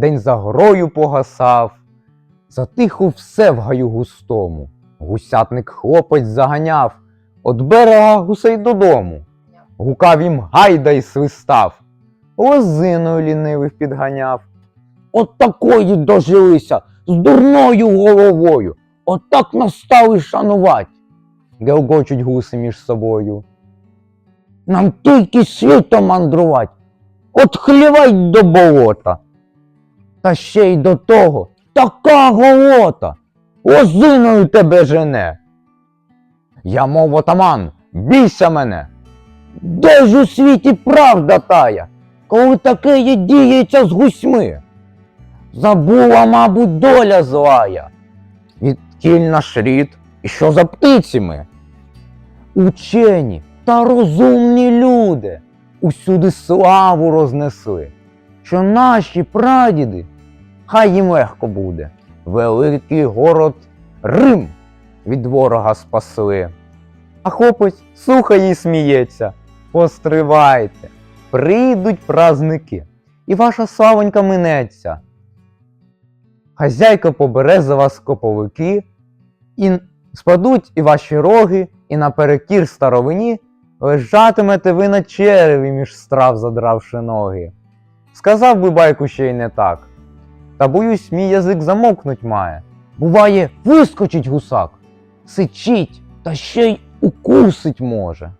день за грою погасав. Затихо все в гаю густому. Гусятник хлопець заганяв От берега гусей додому. Гукав їм гайда й свистав, лозиною лінивих підганяв. От такої дожилися з дурною головою. От так настали шанувать. Гелгочуть гуси між собою. Нам тільки світом мандрувать, от хлівай до болота. Та ще й до того така голота, лозиною тебе жене. Я, мов отаман, бійся мене. Де ж у світі правда тая, коли таке є діється з гусьми? Забула, мабуть, доля злая. Відкіль наш рід, і що за птиці ми? Учені та розумні люди усюди славу рознесли, що наші прадіди, хай їм легко буде, великий город Рим від ворога спасли. А хлопець слухає і сміється. Постривайте, прийдуть праздники, і ваша славонька минеться. Хазяйка побере за вас коповики, і спадуть і ваші роги, і наперекір старовині лежатимете ви на череві між страв задравши ноги. Сказав би байку ще й не так. Та боюсь, мій язик замовкнуть має. Буває, вискочить гусак, сичить, та ще й укусить може.